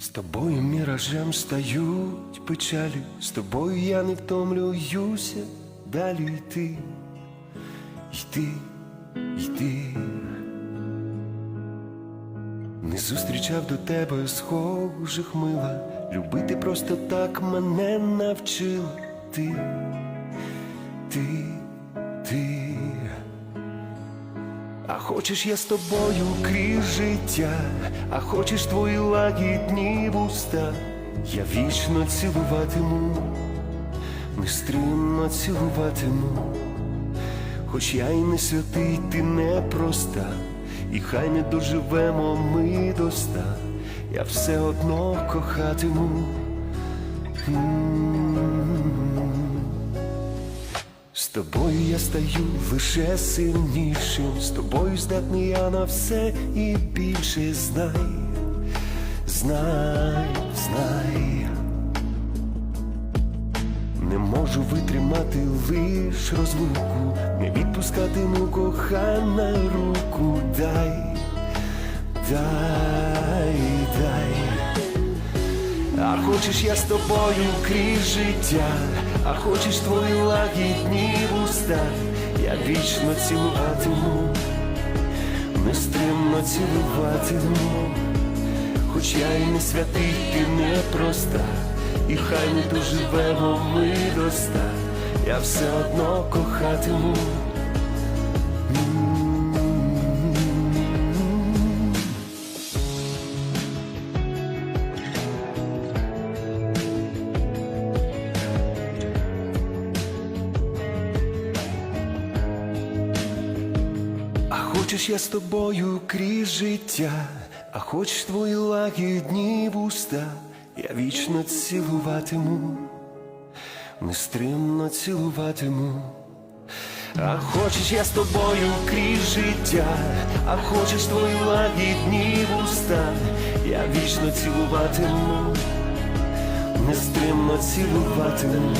З тобою міражем стають печалі, з тобою я не втомлююся далі йти, йти, йти. Не зустрічав до тебе схожих мила, любити просто так мене навчила ти, ти, ти. А хочеш я з тобою крізь життя, а хочеш твої лагідні вуста, я вічно цілуватиму, нестримно цілуватиму, хоч я й не святий, ти не проста, і хай не доживемо ми до ста, я все одно кохатиму. З тобою я стаю лише сильнішим, з тобою здатний я на все і більше знай, знай, знай. Не можу витримати лиш розлуку, не відпускатиму кохана руку, дай, дай, дай. А хочеш я з тобою крізь життя, а хочеш твої лагідні вуста, я вічно цілуватиму, нестримно цілуватиму, хоч я й не святий, ти не проста, і хай не доживемо ми до ста, я все одно кохатиму. Хочеш я з тобою крізь життя, а хочеш твої лагідні вуста, я вічно цілуватиму, нестримно цілуватиму. А хочеш я з тобою крізь життя, а хочеш твої лагідні вуста, я вічно цілуватиму, нестримно цілуватиму.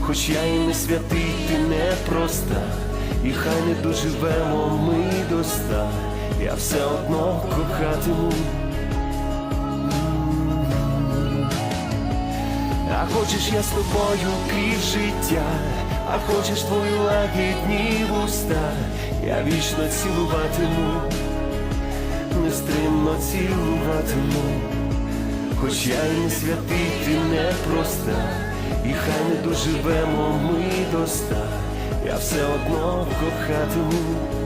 Хоч я і не святий, ти не проста, і хай не доживемо ми до ста, я все одно кохатиму. А хочеш я з тобою крізь життя, а хочеш твої лагідні вуста, я вічно цілуватиму, нестримно цілуватиму. Хоч я й не святий, ти не проста, і хай не доживемо ми до ста, я все одно кохатиму.